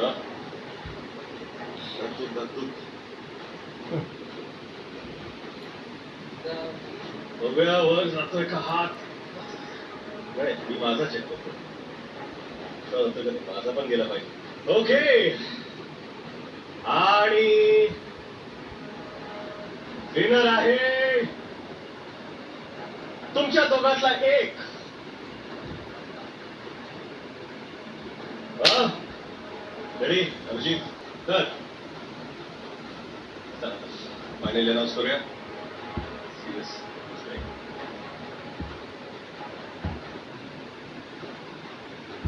हा? जातोय का हात मी माझा चेक करतो माझा पण गेला पाहिजे ओके आणि विनर आहे तुमच्या दोघातला एक रेडी अभिजित कर फायनल अनाऊन्स करूया serious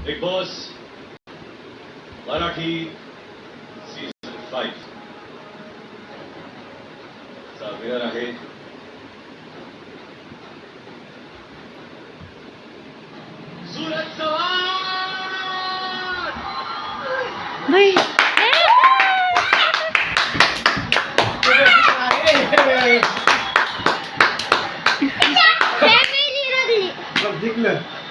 Bigg Boss Marathi season five चा विनर आहे. Suraj Chavan Vì Dikle.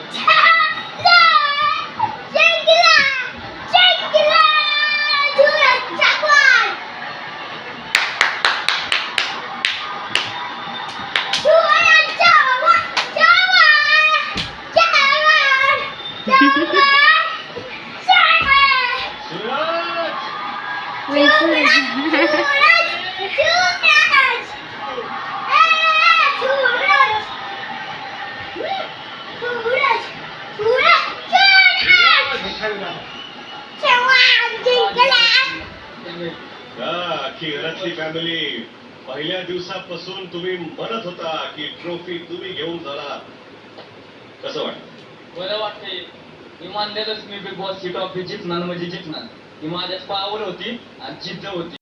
Suraj घरातली फॅमिली पहिल्या दिवसापासून तुम्ही म्हणत होता की ट्रॉफी तुम्ही घेऊन झाला कसं वाटतं बरं वाटतंय. मी मानलेलंच मी बिग बॉस ची ट्रॉफी जिंकणार म्हणजे जिंकणार ही माझ्याच पावर होती आणि जिद्द होती.